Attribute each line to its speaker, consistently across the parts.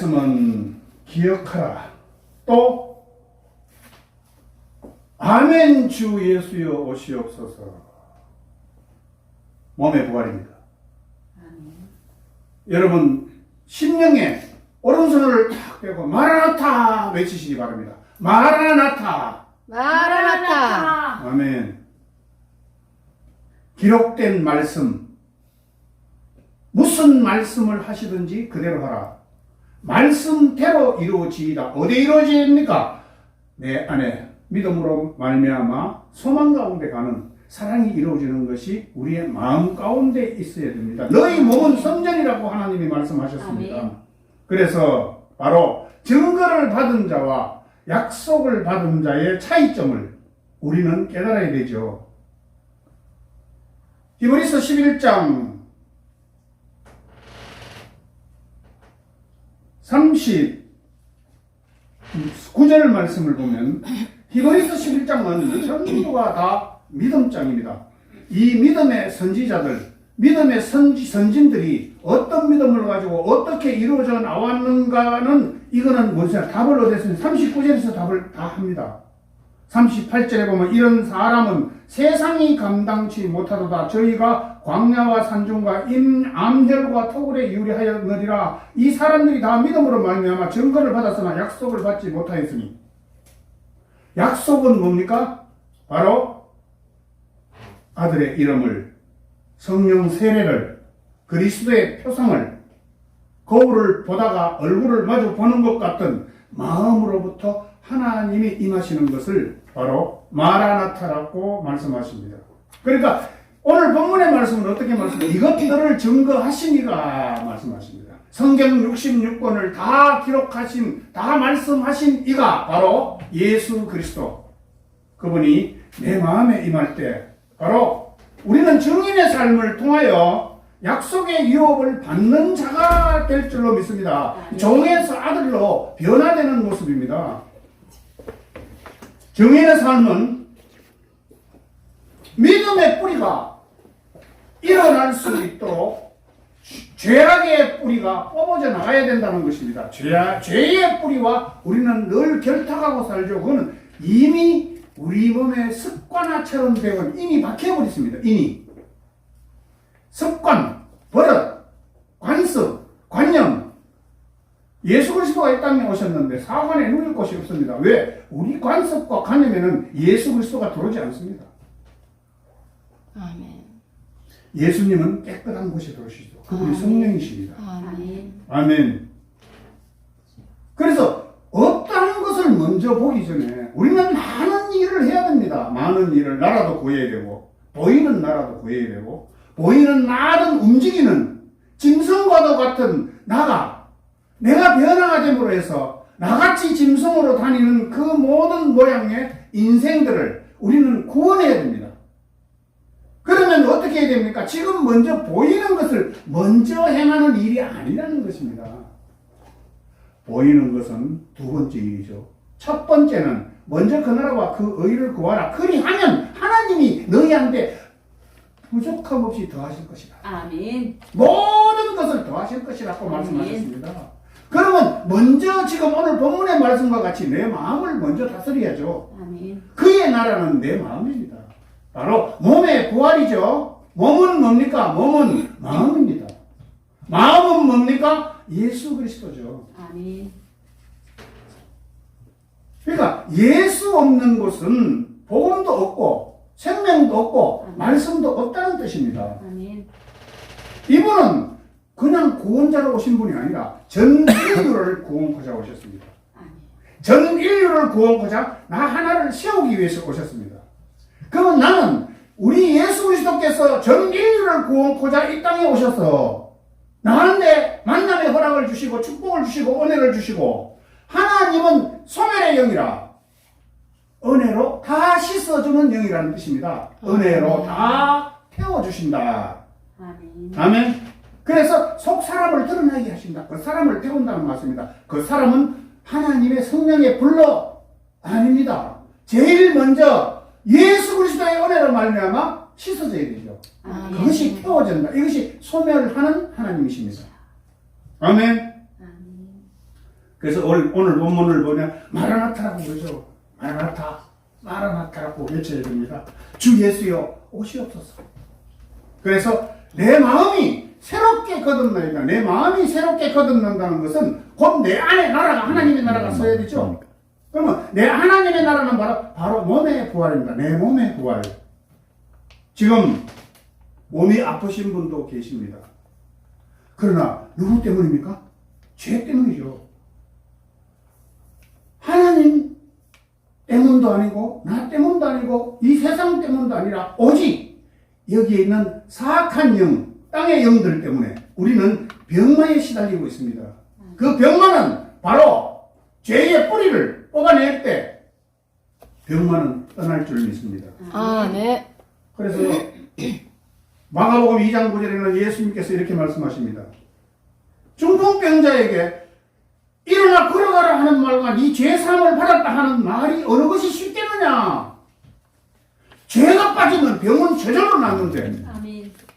Speaker 1: 말씀은 기억하라. 또 아멘 주 예수여 오시옵소서. 몸의 부활입니다. 여러분 심령에 오른손을 탁 떼고 마라나타 외치시기 바랍니다. 마라나타.
Speaker 2: 마라나타.
Speaker 1: 아멘. 기록된 말씀, 무슨 말씀을 하시든지 그대로 하라. 말씀대로 이루어지이다. 어디 이루어집니까? 내 안에 믿음으로 말미암아 소망 가운데 가는 사랑이 이루어지는 것이 우리의 마음 가운데 있어야 됩니다. 너희 몸은 성전이라고 하나님이 말씀하셨습니다. 그래서 바로 증거를 받은 자와 약속을 받은 자의 차이점을 우리는 깨달아야 되죠. 히브리서 11장 39절 말씀을 보면 히브리서 11장은 전부가 다 믿음장입니다. 이 믿음의 선지자들, 믿음의 선지, 선진들이 어떤 믿음을 가지고 어떻게 이루어져 나왔는가는 이거는 뭔지 답을 얻었으니 39절에서 답을 다 합니다. 38절에 보면 이런 사람은 세상이 감당치 못하도다. 저희가 광야와 산중과 임 암혈과 토굴에 유리하였느니라. 이 사람들이 다 믿음으로 말미암아 증거를 받았으나 약속을 받지 못하였으니. 약속은 뭡니까? 바로 아들의 이름을 성령 세례를 그리스도의 표상을 거울을 보다가 얼굴을 마주 보는 것 같은 마음으로부터 하나님이 임하시는 것을 바로 마라나타라고 말씀하십니다. 그러니까 오늘 본문의 말씀은 어떻게 말씀해요? 이것들을 증거하시니가 말씀하십니다. 성경 66권을 다 기록하신, 다 말씀하신 이가 바로 예수 그리스도. 그분이 내 마음에 임할 때 바로 우리는 증인의 삶을 통하여 약속의 유업을 받는 자가 될 줄로 믿습니다. 종에서 아들로 변화되는 모습입니다. 증인의 삶은 믿음의 뿌리가 일어날 수 있도록 죄악의 뿌리가 뽑아져 나가야 된다는 것입니다. 죄, 죄의 뿌리와 우리는 늘 결탁하고 살죠. 그거는 이미 우리 몸의 습관화처럼 되어 이미 박혀버렸습니다. 이미. 습관, 버릇, 관습, 관념. 예수 그리스도가 이 땅에 오셨는데 사관에 누릴 곳이 없습니다. 왜? 우리 관습과 관념에는 예수 그리스도가 들어오지 않습니다.
Speaker 2: 아멘.
Speaker 1: 예수님은 깨끗한 곳에 들어오시죠. 그분이
Speaker 2: 아멘.
Speaker 1: 성령이십니다.
Speaker 2: 아멘.
Speaker 1: 아멘. 그래서 없다는 것을 먼저 보기 전에 우리는 많은 일을 해야 됩니다. 많은 일을 나라도 구해야 되고 보이는 나라도 구해야 되고 보이는 나든 움직이는 짐승과도 같은 나가 내가 변화가 됨으로 해서 나같이 짐승으로 다니는 그 모든 모양의 인생들을 우리는 구원해야 됩니다. 그러면 어떻게 해야 됩니까? 지금 먼저 보이는 것을 먼저 행하는 일이 아니라는 것입니다. 보이는 것은 두 번째 일이죠. 첫 번째는 먼저 그 나라와 그 의를 구하라. 그리하면 하나님이 너희한테 부족함 없이 더하실 것이다.
Speaker 2: 아멘.
Speaker 1: 모든 것을 더하실 것이라고
Speaker 2: 아멘.
Speaker 1: 말씀하셨습니다. 그러면 먼저 지금 오늘 본문의 말씀과 같이 내 마음을 먼저 다스려야죠.
Speaker 2: 아멘.
Speaker 1: 그의 나라는 내 마음입니다. 바로 몸의 부활이죠. 몸은 뭡니까? 몸은 마음입니다. 마음은 뭡니까? 예수 그리스도죠.
Speaker 2: 아멘.
Speaker 1: 그러니까 예수 없는 곳은 복음도 없고 생명도 없고 말씀도 없다는 뜻입니다.
Speaker 2: 아멘.
Speaker 1: 이분은 그냥 구원자로 오신 분이 아니라 전 인류를 구원코자 오셨습니다. 전 인류를 구원코자 나 하나를 세우기 위해서 오셨습니다. 그러면 나는 우리 예수 그리스도께서 전 인류를 구원코자 이 땅에 오셔서 나한테 만남의 허락을 주시고 축복을 주시고 은혜를 주시고 하나님은 소멸의 영이라 은혜로 다 씻어주는 영이라는 뜻입니다. 은혜로 다 태워주신다.
Speaker 2: 아멘.
Speaker 1: 아멘. 그래서 속 사람을 드러나게 하신다. 그 사람을 태운다는 말씀입니다. 그 사람은 하나님의 성령의 불러 아닙니다. 제일 먼저 예수 그리스도의 은혜로 말미암아 씻어져야 되죠.
Speaker 2: 아멘.
Speaker 1: 그것이 태워진다. 이것이 소멸하는 하나님이십니다. 아멘.
Speaker 2: 아멘.
Speaker 1: 그래서 오늘, 오늘 본문을 보면 마라나타라고 그러죠. 마라나타, 마라나타라고 외쳐야 됩니다. 주 예수여 오시옵소서. 그래서 내 마음이 새롭게 거듭나니까 내 마음이 새롭게 거듭난다는 것은 곧 내 안에 나라가 하나님의 나라가 서야 되죠. 그러면 내 하나님의 나라는 바로 바로 몸의 부활입니다. 내 몸의 부활. 지금 몸이 아프신 분도 계십니다. 그러나 누구 때문입니까? 죄 때문이죠. 하나님 때문도 아니고 나 때문도 아니고 이 세상 때문도 아니라 오직 여기에 있는 사악한 영, 땅의 영들 때문에 우리는 병마에 시달리고 있습니다. 그 병마는 바로 죄의 뿌리를 뽑아낼 때 병마는 떠날 줄 믿습니다.
Speaker 3: 아, 네.
Speaker 1: 그래서 마가복음 2장 9절에는 예수님께서 이렇게 말씀하십니다. 중풍병자에게 일어나 걸어가라 하는 말과 네 죄사함을 받았다 하는 말이 어느 것이 쉽겠느냐? 죄가 빠지면 병은 저절로
Speaker 2: 아멘.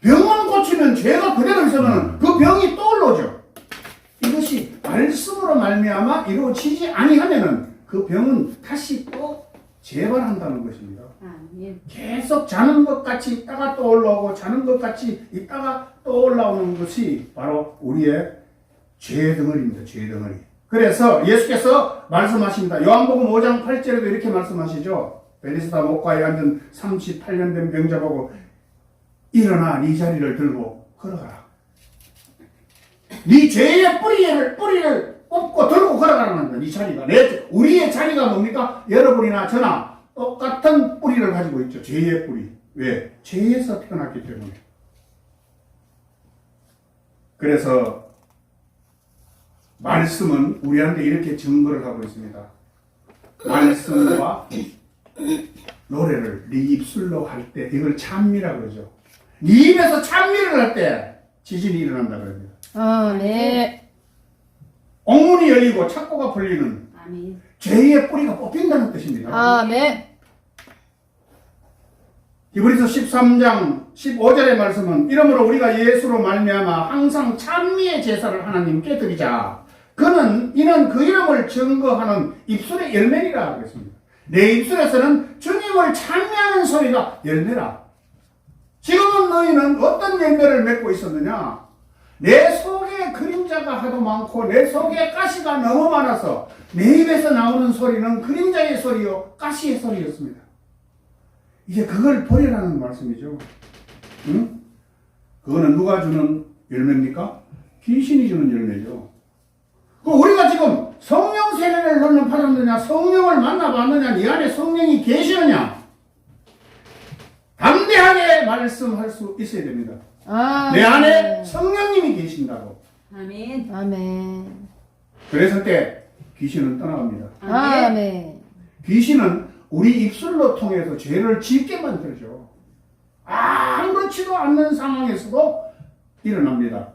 Speaker 1: 병만 고치면 죄가 그대로 있으면 그 병이 또 올라오죠. 이것이 말씀으로 말미암아 이루어지지 아니하면은 그 병은 다시 또 재발한다는 것입니다. 계속 자는 것 같이 있다가 또 올라오고 자는 것 같이 있다가 또 올라오는 것이 바로 우리의 죄 덩어리입니다. 죄 덩어리. 그래서 예수께서 말씀하십니다. 요한복음 5장 8절에도 이렇게 말씀하시죠. 베리스다 목과에 앉은 38년 된 병자 보고 일어나 네 자리를 들고 걸어가라. 네 죄의 뿌리를 뿌리를 뽑고 들고 걸어가라는 거야. 네 자리가 내 우리의 자리가 뭡니까? 여러분이나 저나 똑같은 뿌리를 가지고 있죠. 죄의 뿌리. 왜? 죄에서 태어났기 때문에. 그래서 말씀은 우리한테 이렇게 증거를 하고 있습니다. 말씀과 노래를 네 입술로 할 때 이걸 찬미라 그러죠. 네 입에서 찬미를 할 때 지진이 일어난다 그럽니다.
Speaker 3: 아, 네.
Speaker 1: 옥문이 열리고 착고가 풀리는
Speaker 2: 아멘.
Speaker 1: 죄의 뿌리가 뽑힌다는 뜻입니다.
Speaker 3: 아, 네.
Speaker 1: 히브리서 13장 15절의 말씀은 이러므로 우리가 예수로 말미암아 항상 찬미의 제사를 하나님께 드리자. 그는 이는 그 이름을 증거하는 입술의 열매니라 그랬습니다. 내 입술에서는 주님을 찬미하는 소리가 열매라. 지금은 너희는 어떤 열매를 맺고 있었느냐? 내 속에 그림자가 하도 많고 내 속에 가시가 너무 많아서 내 입에서 나오는 소리는 그림자의 소리요 가시의 소리였습니다. 이제 그걸 버리라는 말씀이죠. 응? 그거는 누가 주는 열매입니까? 귀신이 주는 열매죠. 그 우리가 지금 성령 세례를 너는 받았느냐, 성령을 만나봤느냐, 네 안에 성령이 계시느냐, 담대하게 말씀할 수 있어야 됩니다.
Speaker 3: 아,
Speaker 1: 내 안에
Speaker 3: 네.
Speaker 1: 성령님이 계신다고.
Speaker 2: 아멘.
Speaker 3: 아멘.
Speaker 1: 그랬을 때 귀신은 떠나갑니다.
Speaker 3: 아,
Speaker 2: 아멘.
Speaker 3: 네.
Speaker 1: 귀신은 우리 입술로 통해서 죄를 짓게 만들죠. 아무렇지도 않는 상황에서도 일어납니다.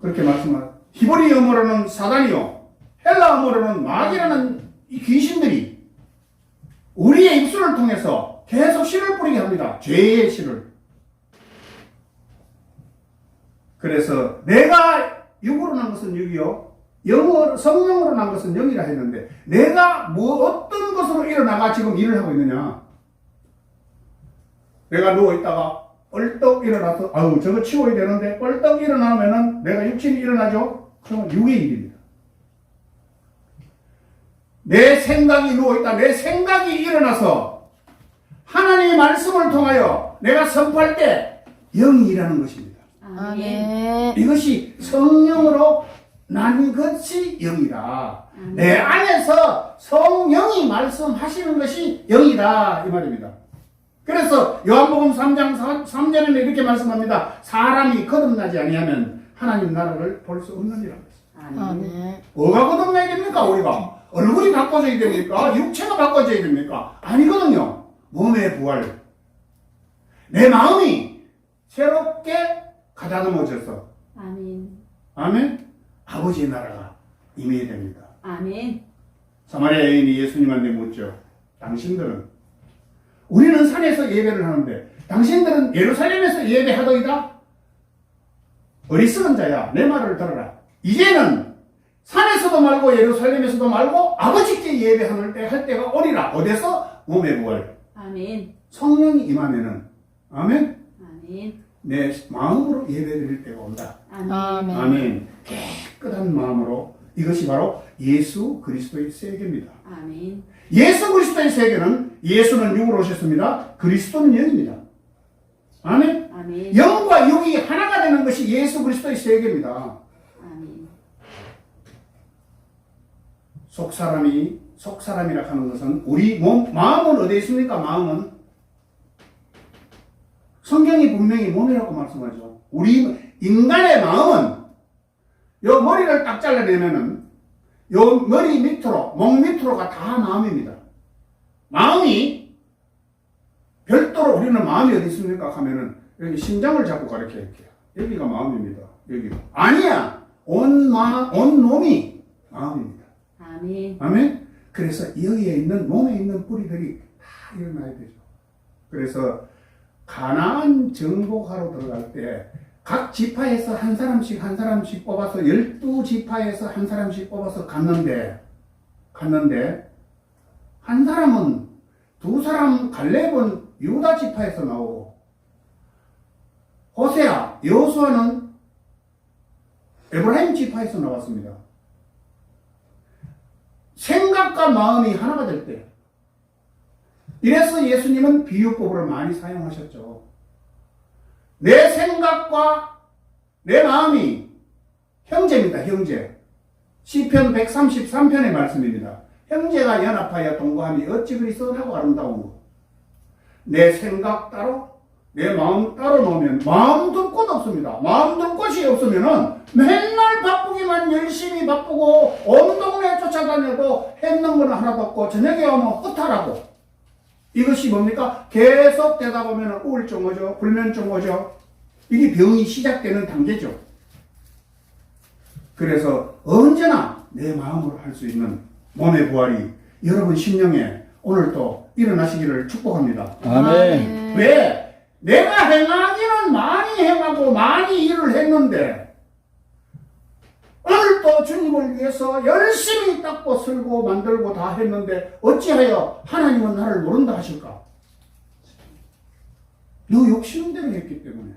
Speaker 1: 그렇게 말씀하 히브리 영어로는 사단이요, 헬라 어로는 마귀라는 이 귀신들이 우리의 입술을 통해서 계속 씨를 뿌리게 합니다. 죄의 씨를. 그래서 내가 육으로 난 것은 육이요, 영어 성령으로 난 것은 영이라 했는데 내가 뭐 어떤 것으로 일어나가 지금 일을 하고 있느냐? 내가 누워 있다가 벌떡 일어나서 아우 저거 치워야 되는데 벌떡 일어나면은 내가 육신이 일어나죠? 그러면 육의 일입니다. 내 생각이 누워 있다. 내 생각이 일어나서 하나님의 말씀을 통하여 내가 선포할 때 영이 일하는 것입니다.
Speaker 3: 아,
Speaker 2: 아멘.
Speaker 3: 네.
Speaker 1: 이것이 성령으로 난 것이 영이다.
Speaker 2: 아멘.
Speaker 1: 내 안에서 성령이 말씀하시는 것이 영이다. 이 말입니다. 그래서 요한복음 3장 3절에는 이렇게 말씀합니다. 사람이 거듭나지 아니하면 하나님 나라를 볼 수 없느니라.
Speaker 3: 아,
Speaker 2: 아멘.
Speaker 3: 네.
Speaker 1: 뭐가 거듭나야 됩니까, 우리가? 얼굴이 바꿔져야 됩니까? 육체가 바꿔져야 됩니까? 아니거든요. 몸의 부활. 내 마음이 새롭게 가다듬어져서
Speaker 2: 아멘.
Speaker 1: 아멘. 아버지의 나라가 임해야 됩니다.
Speaker 2: 아멘.
Speaker 1: 사마리아 여인이 예수님한테 묻죠. 당신들은 우리는 산에서 예배를 하는데 당신들은 예루살렘에서 예배하더이다. 어리석은 자야 내 말을 들어라. 이제는 산에서도 말고 예루살렘에서도 말고 아버지께 예배할 때, 할 때가 오리라. 어디서? 몸의 부활.
Speaker 2: 아멘.
Speaker 1: 성령이 임하면은, 아멘?
Speaker 2: 아멘.
Speaker 1: 내 마음으로 예배드릴 때가 온다.
Speaker 2: 아멘.
Speaker 3: 아멘.
Speaker 1: 아멘. 깨끗한 마음으로 이것이 바로 예수 그리스도의 세계입니다.
Speaker 2: 아멘.
Speaker 1: 예수 그리스도의 세계는 예수는 육으로 오셨습니다. 그리스도는 영입니다. 아멘.
Speaker 2: 아멘.
Speaker 1: 영과 육이 하나가 되는 것이 예수 그리스도의 세계입니다.
Speaker 2: 아멘.
Speaker 1: 속 사람이 속 사람이라 하는 것은 우리 몸 마음은 어디에 있습니까? 마음은 성경이 분명히 몸이라고 말씀하죠. 우리 인간의 마음은 요 머리를 딱 잘라내면은 요 머리 밑으로 목 밑으로가 다 마음입니다. 마음이 별도로 우리는 마음이 어디 있습니까? 하면은 여기 심장을 잡고 가르쳐 이렇게 여기가 마음입니다. 여기가 아니야 온 마 온 놈이 마음입니다.
Speaker 2: 아멘.
Speaker 1: 아멘. 그래서 여기에 있는 몸에 있는 뿌리들이 다 일어나야 되죠. 그래서 가나안 정복하러 들어갈 때 각 지파에서 한 사람씩 한 사람씩 뽑아서 열두 지파에서 한 사람씩 뽑아서 갔는데 갔는데 한 사람은 두 사람 갈렙은 유다 지파에서 나오고 호세아 여호수아는 에브라임 지파에서 나왔습니다. 생각과 마음이 하나가 될 때. 이래서 예수님은 비유법을 많이 사용하셨죠. 내 생각과 내 마음이 형제입니다, 형제. 시편 133편의 말씀입니다. 형제가 연합하여 동거함이 어찌 그리 선하고 아름다운 것. 내 생각 따로, 내 마음 따로 놓으면 마음 둘 곳 없습니다. 마음 둘 곳이 없으면은 맨날 바 쁘기만 열심히 바쁘고 온 동네 쫓아다녀도 했는 건 하나도 없고 저녁에 오면 허탈하고 이것이 뭡니까? 계속 되다 보면 우울증 오죠. 불면증 오죠. 이게 병이 시작되는 단계죠. 그래서 언제나 내 마음으로 할 수 있는 몸의 부활이 여러분 심령에 오늘 또 일어나시기를 축복합니다.
Speaker 4: 아멘.
Speaker 1: 왜? 내가 행하기는 많이 행하고 많이 일을 했는데 오늘 또 주님을 위해서 열심히 닦고 쓸고 만들고 다 했는데 어찌하여 하나님은 나를 모른다 하실까? 너 욕심은 대로 했기 때문에.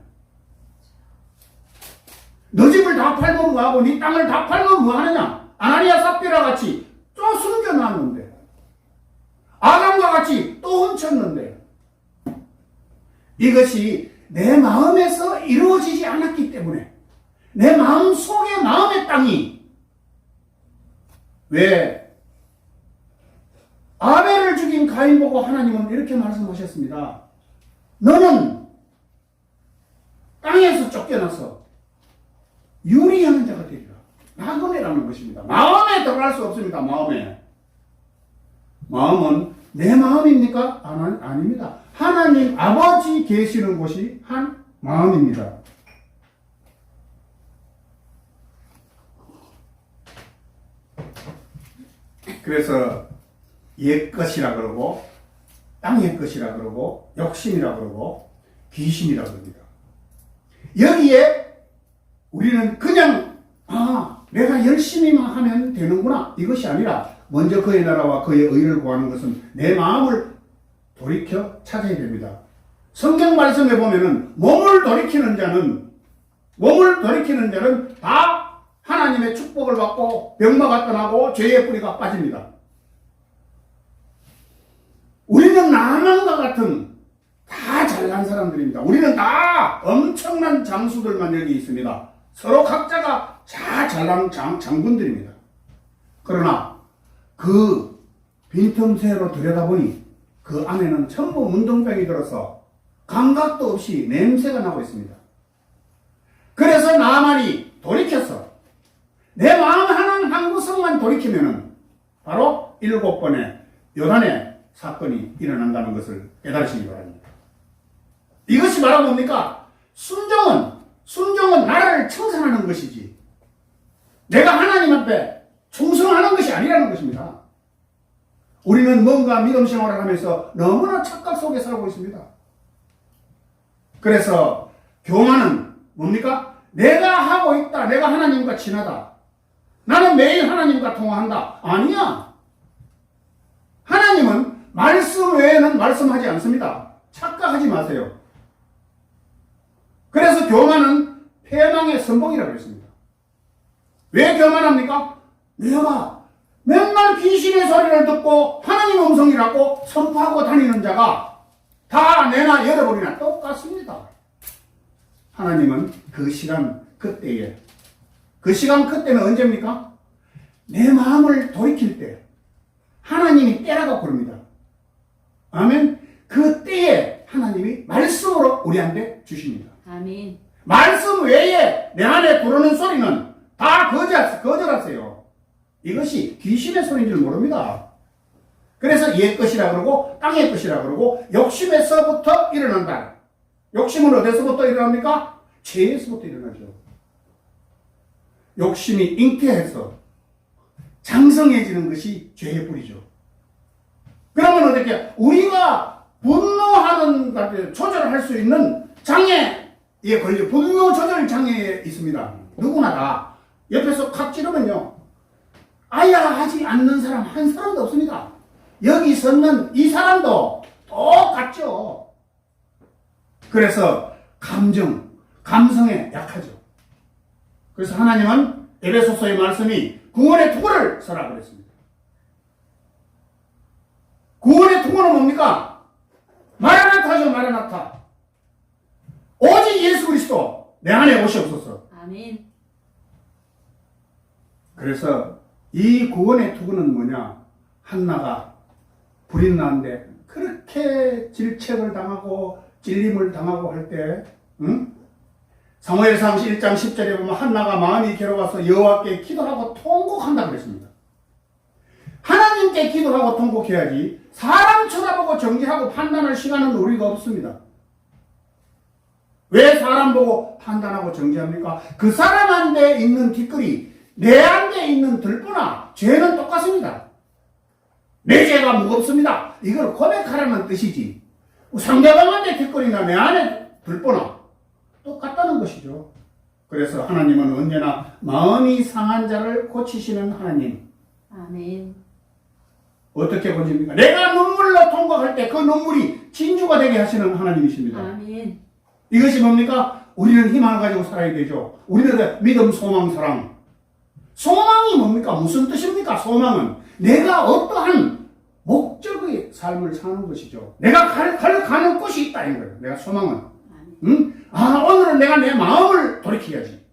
Speaker 1: 너 집을 다 팔면 뭐하고 네 땅을 다 팔면 뭐하느냐? 아나니아 삽비라 같이 또 숨겨놨는데. 아담과 같이 또 훔쳤는데. 이것이 내 마음에서 이루어지지 않았기 때문에 내 마음 속의 마음의 땅이 왜 아벨을 죽인 가인 보고 하나님은 이렇게 말씀하셨습니다. 너는 땅에서 쫓겨나서 유리하는 자가 되리라. 나그네라는 것입니다. 마음에 들어갈 수 없습니다. 마음에. 마음은 내 마음입니까? 아니, 아닙니다. 하나님 아버지 계시는 곳이 한 마음입니다. 그래서 옛 것이라 그러고 땅의 것이라 그러고 욕심이라 그러고 귀신이라 그럽니다. 여기에 우리는 그냥 아 내가 열심히만 하면 되는구나 이것이 아니라 먼저 그의 나라와 그의 의를 구하는 것은 내 마음을 돌이켜 찾아야 됩니다. 성경 말씀에 보면은 몸을 돌이키는 자는 몸을 돌이키는 자는 다 하나님의 축복을 받고 병마가 떠나고 죄의 뿌리가 빠집니다. 우리는 나만과 같은 다 잘난 사람들입니다. 우리는 다 엄청난 장수들만 여기 있습니다. 서로 각자가 다 잘난 장, 장군들입니다. 그러나 그 빈틈새로 들여다보니 그 안에는 전부 문둥병이 들어서 감각도 없이 냄새가 나고 있습니다. 그래서 나만이 돌이켰어. 내 마음 하는 한 구석만 돌이키면은 바로 일곱 번의 요단의 사건이 일어난다는 것을 깨달으시기 바랍니다. 이것이 바로 뭡니까? 순종은, 순종은 나라를 청산하는 것이지. 내가 하나님 앞에 충성하는 것이 아니라는 것입니다. 우리는 뭔가 믿음 생활을 하면서 너무나 착각 속에 살고 있습니다. 그래서 교만은 뭡니까? 내가 하고 있다. 내가 하나님과 친하다. 나는 매일 하나님과 통화한다. 아니야. 하나님은 말씀 외에는 말씀하지 않습니다. 착각하지 마세요. 그래서 교만은 패망의 선봉이라고 했습니다. 왜 교만합니까? 내가 맨날 귀신의 소리를 듣고 하나님 음성이라고 선포하고 다니는 자가 다 내나 여러분이나 똑같습니다. 하나님은 그 시간 그때에 그 시간 그때는 언제입니까? 내 마음을 돌이킬 때 하나님이 때라고 부릅니다. 아멘. 그 때에 하나님이 말씀으로 우리한테 주십니다.
Speaker 2: 아멘.
Speaker 1: 말씀 외에 내 안에 들어오는 소리는 다 거절, 거절하세요. 이것이 귀신의 소리인 줄 모릅니다. 그래서 옛 것이라 그러고 땅의 것이라 그러고 욕심에서부터 일어난다. 욕심은 어디서부터 일어납니까? 죄에서부터 일어나죠. 욕심이 잉태해서 장성해지는 것이 죄의 뿌리죠. 그러면 어떻게 우리가 분노하는 조절할 수 있는 장애에 걸려 분노 조절 장애에 있습니다. 누구나 다 옆에서 칵 찌르면요. 아야 하지 않는 사람 한 사람도 없습니다. 여기 섰는 이 사람도 똑같죠. 그래서 감정, 감성에 약하죠. 그래서 하나님은 에베소서의 말씀이 구원의 투구를 서라 그랬습니다. 구원의 투구는 뭡니까? 마라나타죠, 마라나타. 오직 예수 그리스도 내 안에 오시옵소서.
Speaker 2: 아멘.
Speaker 1: 그래서 이 구원의 투구는 뭐냐? 한나가 불이 나는데 그렇게 질책을 당하고 찔림을 당하고 할 때, 응? 사무엘상 1장 10절에 보면 한나가 마음이 괴로워서 여호와께 기도하고 통곡한다 그랬습니다. 하나님께 기도하고 통곡해야지 사람 쳐다보고 정죄하고 판단할 시간은 우리가 없습니다. 왜 사람 보고 판단하고 정죄합니까? 그 사람한테 있는 뒷글이 내 안에 있는 들보나 죄는 똑같습니다. 내 죄가 무겁습니다. 이걸 고백하라는 뜻이지. 상대방한테 뒷글이나 내 안에 들보나 똑같다는 것이죠. 그래서 하나님은 언제나 마음이 상한 자를 고치시는 하나님.
Speaker 2: 아멘.
Speaker 1: 어떻게 고칩니까? 내가 눈물로 통곡할 때 그 눈물이 진주가 되게 하시는 하나님이십니다.
Speaker 2: 아멘.
Speaker 1: 이것이 뭡니까? 우리는 희망을 가지고 살아야 되죠. 우리는 믿음, 소망, 사랑. 소망이 뭡니까? 무슨 뜻입니까? 소망은 내가 어떠한 목적의 삶을 사는 것이죠. 내가 갈, 갈, 가는 곳이 있다, 이 거예요. 내가 소망은. 응? 아, 오늘은 내가 내 마음을 돌이켜야지.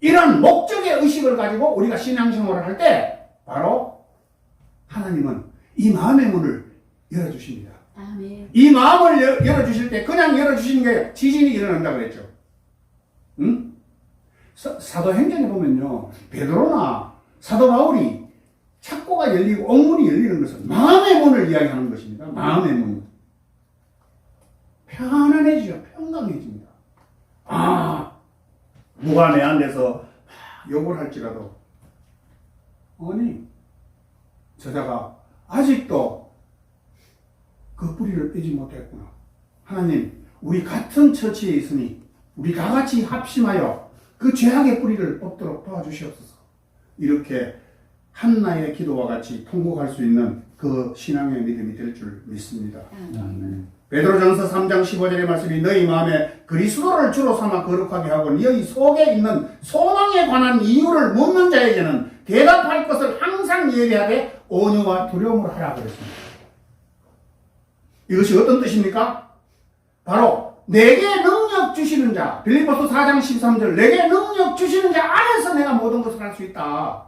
Speaker 1: 이런 목적의 의식을 가지고 우리가 신앙생활을 할 때, 바로 하나님은 이 마음의 문을 열어주십니다.
Speaker 2: 아멘.
Speaker 1: 이 마음을 열- 열어주실 때 그냥 열어주시는 게 지진이 일어난다 그랬죠. 응? 사, 사도행전에 보면요. 베드로나 사도 바울이 창고가 열리고 옥문이 열리는 것은 마음의 문을 이야기하는 것입니다. 마음의 문. 편안해지죠. 평강해집니다. 아, 누가 내 안에서 욕을 할지라도 아니 저자가 아직도 그 뿌리를 빼지 못했구나. 하나님, 우리 같은 처치에 있으니 우리 다 같이 합심하여 그 죄악의 뿌리를 뽑도록 도와주시옵소서. 이렇게 한나의 기도와 같이 통곡할 수 있는 그 신앙의 믿음이 될 줄 믿습니다.
Speaker 2: 아멘.
Speaker 1: 베드로전서 3장 15절의 말씀이 너희 마음에 그리스도를 주로 삼아 거룩하게 하고 너희 속에 있는 소망에 관한 이유를 묻는 자에게는 대답할 것을 항상 예비하되 온유와 두려움을 하라 그랬습니다. 이것이 어떤 뜻입니까? 바로 내게 능력 주시는 자 빌립보서 4장 13절 내게 능력 주시는 자 안에서 내가 모든 것을 할 수 있다.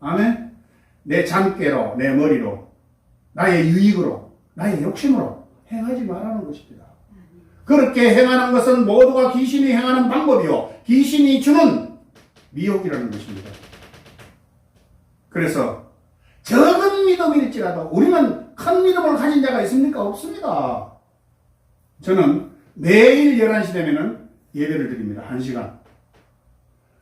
Speaker 1: 아멘. 내 잔꾀로 내 머리로 나의 유익으로 나의 욕심으로 행하지 말라는 것입니다. 그렇게 행하는 것은 모두가 귀신이 행하는 방법이요 귀신이 주는 미혹이라는 것입니다. 그래서 적은 믿음일지라도 우리는 큰 믿음을 가진 자가 있습니까? 없습니다. 저는 매일 11시 되면은 예배를 드립니다. 1시간.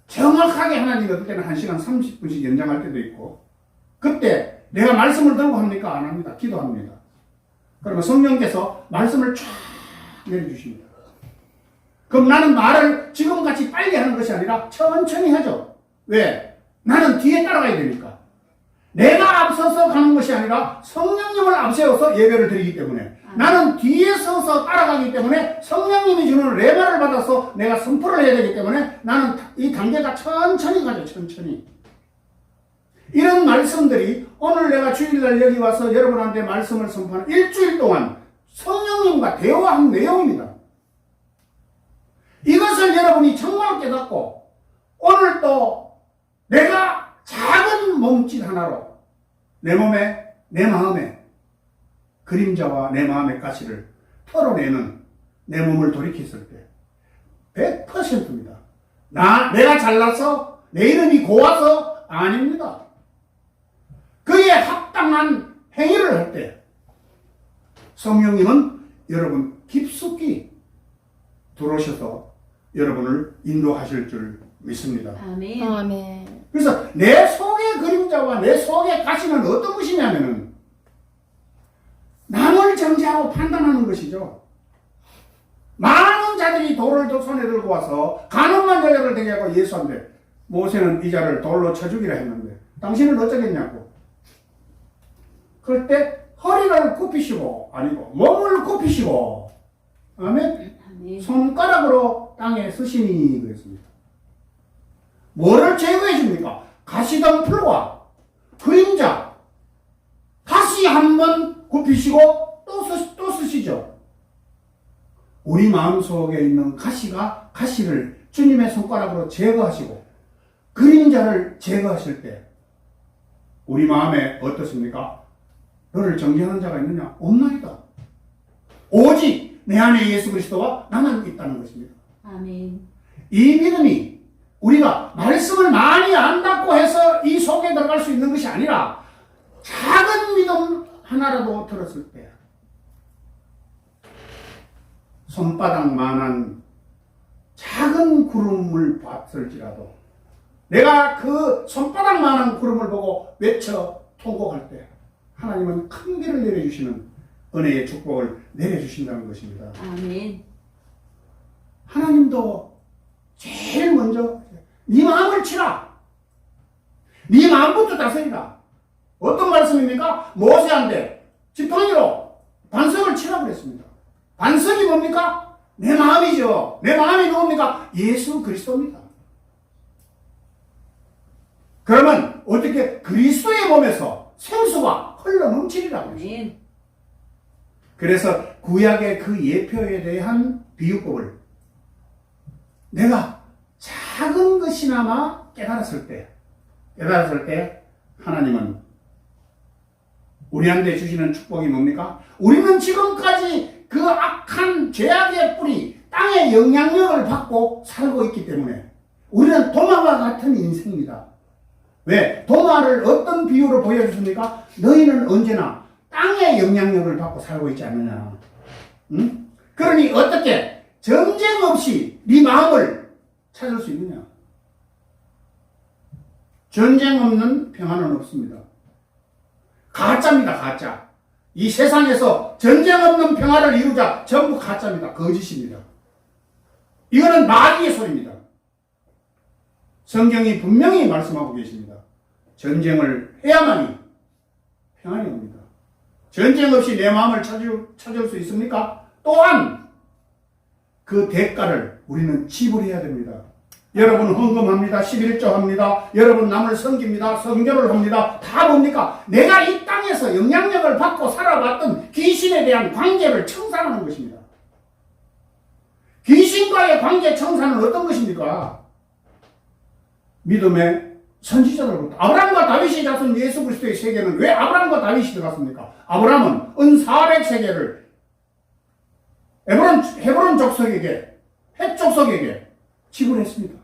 Speaker 1: 정확하게 하나님이 어떨 때는 1시간 30분씩 연장할 때도 있고, 그때 내가 말씀을 들고 합니까? 안 합니다. 기도합니다. 그러면 성령께서 말씀을 쫙 내려주십니다. 그럼 나는 말을 지금같이 빨리 하는 것이 아니라 천천히 하죠. 왜? 나는 뒤에 따라가야 되니까. 내가 앞서서 가는 것이 아니라 성령님을 앞세워서 예배를 드리기 때문에 나는 뒤에 서서 따라가기 때문에 성령님이 주는 레마를 받아서 내가 선포를 해야 되기 때문에 나는 이 단계가 천천히 가죠, 천천히. 이런 말씀들이 오늘 내가 주일날 여기 와서 여러분한테 말씀을 선포하는 일주일 동안 성령님과 대화한 내용입니다. 이것을 여러분이 정말 깨닫고 오늘 또 내가 작은 몸짓 하나로 내 몸에 내 마음에 그림자와 내 마음의 가시를 털어내는 내 몸을 돌이켰을 때 100%입니다. 나 내가 잘나서 내 이름이 고와서 아닙니다. 그에 합당한 행위를 할 때 성령님은 여러분 깊숙이 들어오셔서 여러분을 인도하실 줄 믿습니다.
Speaker 2: 아멘.
Speaker 3: 아멘.
Speaker 1: 그래서 내 속의 그림자와 내 속의 가시는 어떤 것이냐면은 남을 정죄하고 판단하는 것이죠. 많은 자들이 돌을 도 손에 들고 와서 가늠한 자들을 되게 하고 예수한테 모세는 이 자를 돌로 쳐 죽이라 했는데 당신은 어쩌겠냐고. 그럴 때 허리를 굽히시고 아니고 몸을 굽히시고 아멘.
Speaker 2: 아멘.
Speaker 1: 손가락으로 땅에 쓰시니 그랬습니다. 뭐를 제거해 줍니까? 가시덤불과 그림자 다시 한번 굽히시고 또, 쓰, 또 쓰시죠. 우리 마음속에 있는 가시가 가시를 주님의 손가락으로 제거하시고 그림자를 제거하실 때 우리 마음에 어떻습니까? 너를 정죄하는 자가 있느냐? 없나이다. 오직 내 안에 예수 그리스도와 나만 있다는 것입니다.
Speaker 2: 아멘.
Speaker 1: 이 믿음이 우리가 말씀을 많이 안다고 해서 이 속에 들어갈 수 있는 것이 아니라 작은 믿음 하나라도 들었을 때 손바닥만한 작은 구름을 봤을지라도 내가 그 손바닥만한 구름을 보고 외쳐 통곡할 때 하나님은 큰 비를 내려주시는 은혜의 축복을 내려주신다는 것입니다.
Speaker 2: 아멘.
Speaker 1: 하나님도 제일 먼저 네 마음을 치라. 네 마음부터 다스리라. 어떤 말씀입니까? 모세한테 지팡이로 반석을 치라 그랬습니다. 반석이 뭡니까? 내 마음이죠. 내 마음이 누굽니까? 예수 그리스도입니다. 그러면 어떻게 그리스도의 몸에서 생수가 흘러 넘치리라고 했어요. 그래서 구약의 그 예표에 대한 비유법을 내가 작은 것이나마 깨달았을 때, 깨달았을 때 하나님은 우리한테 주시는 축복이 뭡니까? 우리는 지금까지 그 악한 죄악의 뿌리, 땅의 영향력을 받고 살고 있기 때문에 우리는 도마와 같은 인생입니다. 왜? 도마를 어떤 비유로 보여주십니까? 너희는 언제나 땅의 영향력을 받고 살고 있지 않느냐. 응? 그러니 어떻게 전쟁 없이 네 마음을 찾을 수 있느냐? 전쟁 없는 평화는 없습니다. 가짜입니다, 가짜. 이 세상에서 전쟁 없는 평화를 이루자 전부 가짜입니다. 거짓입니다. 이거는 마귀의 소리입니다. 성경이 분명히 말씀하고 계십니다. 전쟁을 해야만이 평안이 옵니다. 전쟁 없이 내 마음을 찾을, 찾을 수 있습니까? 또한 그 대가를 우리는 지불해야 됩니다. 여러분 헌금합니다. 11조 합니다. 여러분 남을 섬깁니다. 성교를 합니다. 다 뭡니까? 내가 이 땅에서 영향력을 받고 살아왔던 귀신에 대한 관계를 청산하는 것입니다. 귀신과의 관계 청산은 어떤 것입니까? 믿음의 선지자들부터 아브라함과 다윗이 자손 예수 그리스도의 세계는 왜 아브라함과 다윗이 들어갔습니까? 아브라함은 은 400 세계를 헤브론, 헤브론 족속에게 헷 족속에게 지불했습니다.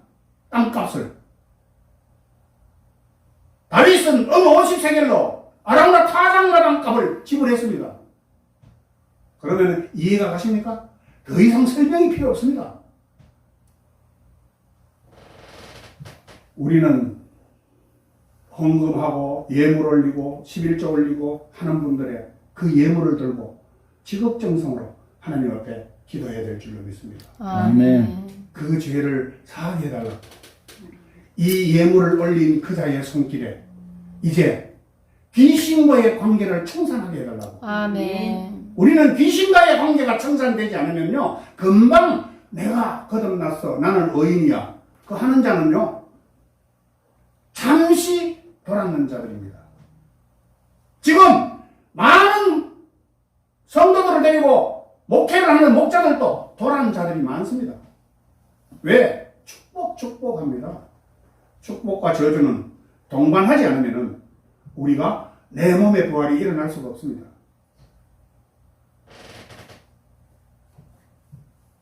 Speaker 1: 땅값을. 다윗은 은 50세겔로 아람과 타장마당 값을 지불했습니다. 그러면 이해가 가십니까? 더 이상 설명이 필요 없습니다. 우리는 헌금하고 예물 올리고 11조 올리고 하는 분들의 그 예물을 들고 직업정성으로 하나님 앞에 기도해야 될 줄로 믿습니다.
Speaker 3: 아멘.
Speaker 1: 그 죄를 사하게 해달라. 이 예물을 올린 그자의 손길에 이제 귀신과의 관계를 청산하게 해달라고.
Speaker 3: 아멘.
Speaker 1: 우리는 귀신과의 관계가 청산되지 않으면요, 금방 내가 거듭났어. 나는 의인이야. 그 하는 자는요, 잠시 돌았는 자들입니다. 지금 많은 성도들을 데리고 목회를 하는 목자들도 돌아는 자들이 많습니다. 왜? 축복, 축복합니다. 축복과 저주는 동반하지 않으면은 우리가 내 몸의 부활이 일어날 수가 없습니다.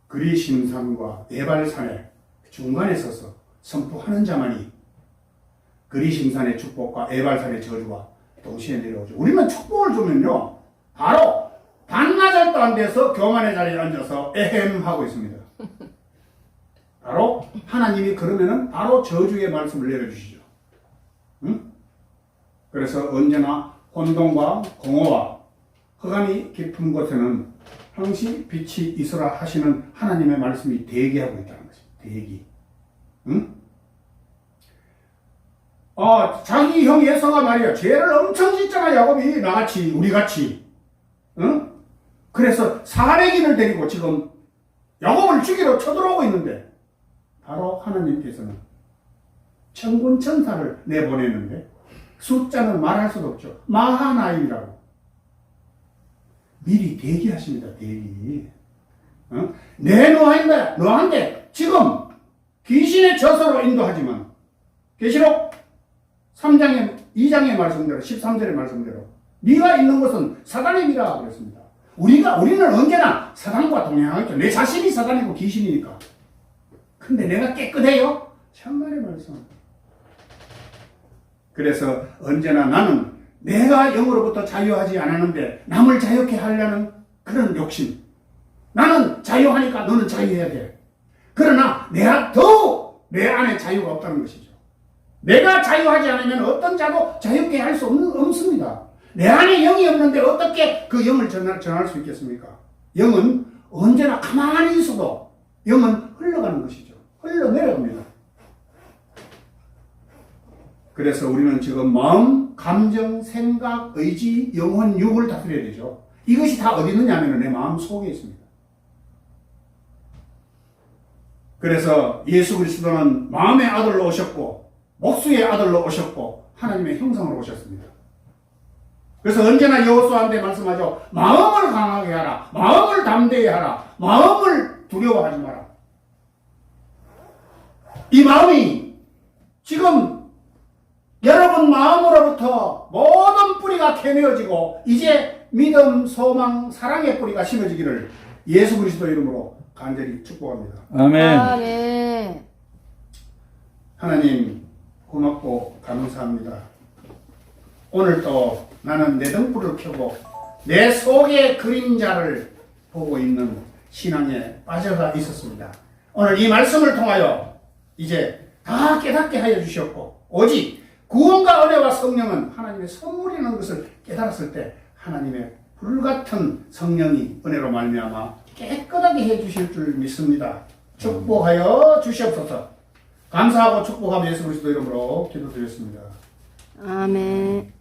Speaker 1: 그리심산과 에발산의 중간에 서서 선포하는 자만이 그리심산의 축복과 에발산의 저주가 동시에 내려오죠. 우리는 축복을 주면요, 바로 반나절도 안 돼서 교만의 자리에 앉아서 에헴 하고 있습니다. 바로 하나님이 그러면은 바로 저주의 말씀을 내려주시죠. 응? 그래서 언제나 혼돈과 공허와 흑암이 깊은 곳에는 항시 빛이 있으라 하시는 하나님의 말씀이 대기하고 있다는 것입니다. 대기. 응? 어, 자기 형 예서가 말이야. 죄를 엄청 짓잖아, 야곱이. 나같이, 우리같이. 응? 그래서 400인을 데리고 지금 야곱을 죽이러 쳐들어오고 있는데, 바로 하나님께서는 천군 천사를 내보내는데, 숫자는 말할 수도 없죠. 마하나임이라고. 미리 대기하십니다, 대기. 어? 내 노한데, 노한데, 지금 귀신의 저서로 인도하지만, 계시록 3장의, 2장의 말씀대로, 13절의 말씀대로, 네가 있는 것은 사단입니다. 그랬습니다. 우리가, 우리는 언제나 사단과 동행하겠죠. 내 자신이 사단이고 귀신이니까. 근데 내가 깨끗해요? 참말의 말씀. 그래서 언제나 나는 내가 영으로부터 자유하지 않았는데 남을 자유케 하려는 그런 욕심. 나는 자유하니까 너는 자유해야 돼. 그러나 내가 더욱 내 안에 자유가 없다는 것이죠. 내가 자유하지 않으면 어떤 자도 자유케 할수 없습니다. 내 안에 영이 없는데 어떻게 그 영을 전할, 전할 수 있겠습니까? 영은 언제나 가만히 있어도 영은 흘러가는 것이죠. 흘러내려갑니다. 그래서 우리는 지금 마음, 감정, 생각, 의지, 영혼, 육을 다스려야 되죠. 이것이 다 어디 있느냐면 내 마음 속에 있습니다. 그래서 예수 그리스도는 마음의 아들로 오셨고 목수의 아들로 오셨고 하나님의 형상으로 오셨습니다. 그래서 언제나 여호수아한테 말씀하죠. 마음을 강하게 하라. 마음을 담대히 하라. 마음을 두려워하지 마라. 이 마음이 지금 여러분 마음으로부터 모든 뿌리가 캐내어지고 이제 믿음, 소망, 사랑의 뿌리가 심어지기를 예수 그리스도 이름으로 간절히 축복합니다.
Speaker 4: 아멘.
Speaker 3: 아멘.
Speaker 1: 하나님 고맙고 감사합니다. 오늘도 나는 내 등불을 켜고 내 속의 그림자를 보고 있는 신앙에 빠져가 있었습니다. 오늘 이 말씀을 통하여 이제 다 깨닫게 하여 주셨고 오직 구원과 은혜와 성령은 하나님의 선물이라는 것을 깨달았을 때 하나님의 불같은 성령이 은혜로 말미암아 깨끗하게 해 주실 줄 믿습니다. 축복하여 주시옵소서. 감사하고 축복하며 예수 그리스도 이름으로 기도드렸습니다.
Speaker 3: 아멘.